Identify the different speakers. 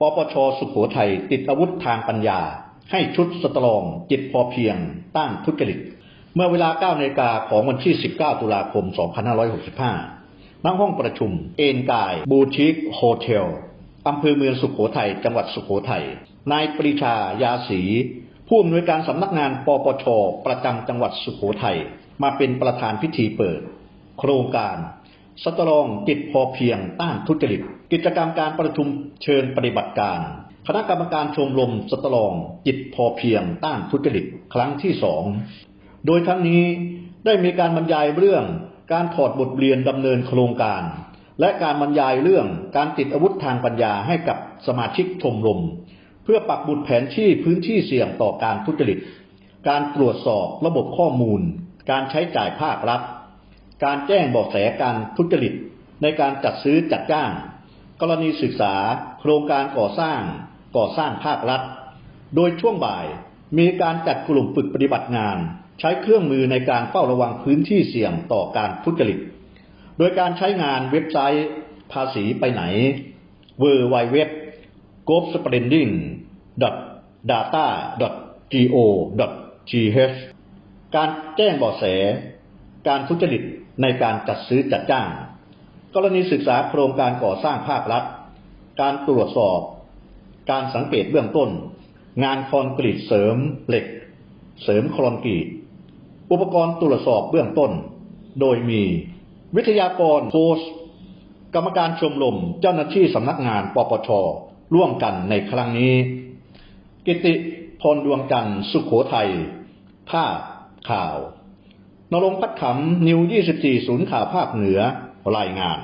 Speaker 1: ปปชสุขโขทัยติดอาวุธทางปัญญา ให้ชุดสตรอง จิตพอเพียง ต้านทุจริต เมื่อเวลา9นาฬิกาของวันที่ 19 ตุลาคม 2565ณห้องประชุม เอนกายบูชิกโฮเทลอำเภอเมืองสุขโขทัยจังหวัดสุขโขทัยนายปรีชายาศรีผู้อำนวยการสำนักงานปปชประจำจังหวัดสุขโขทัยมาเป็นประธานพิธีเปิด โครงการ สตรองจิตพอเพียงต้านทุจริต กิจกรรมการประชุมเชิญปฏิบัติการ คณะกรรมการชมรมสตรอง จิตพอเพียง ต้านทุจริต ครั้งที่สองโดยทั้งนี้ได้มีการบรรยายเรื่องการถอดบทเรียนดำเนินโครงการ และการบรรยายเรื่องการติดอาวุธทางปัญญาให้กับสมาชิกชมรม เพื่อปักบุตรแผนที่พื้นที่เสี่ยงต่อการทุจริต การตรวจสอบระบบข้อมูล การใช้จ่ายภาครัฐ การแจ้งเบาะแสการทุจริตในการจัดซื้อจัดจ้าง กรณีศึกษา โครงการก่อสร้าง ก่อสร้างภาครัฐ โดยช่วงบ่ายมีการจัดกลุ่มฝึกปฏิบัติงาน ใช้เครื่องมือในการเฝ้าระวังพื้นที่เสี่ยงต่อการทุจริต โดยการใช้งานเว็บไซต์ ภาษีไปไหน w w w g o v s p r e n d i n g data go th การแจ้งเบาะแส การทุจริตในการจัดซื้อจัดจ้าง กรณีศึกษาโครงการก่อสร้างภาครัฐ การตรวจสอบ การสังเกตเบื้องต้น งานคอนกรีตเสริมเหล็ก เสริมคอนกรีต อุปกรณ์ตรวจสอบเบื้องต้น โดยมี วิทยากรโค้ชกรรมการชมรมเจ้าหน้าที่สำนักงานปปชร่วมกันในครั้งนี้ กิติพรดวงจันทร์สุขโขทัยภาพข่าว นรงพัดขำนิว 24 ศูนย์ข่าวภาคเหนือรายงาน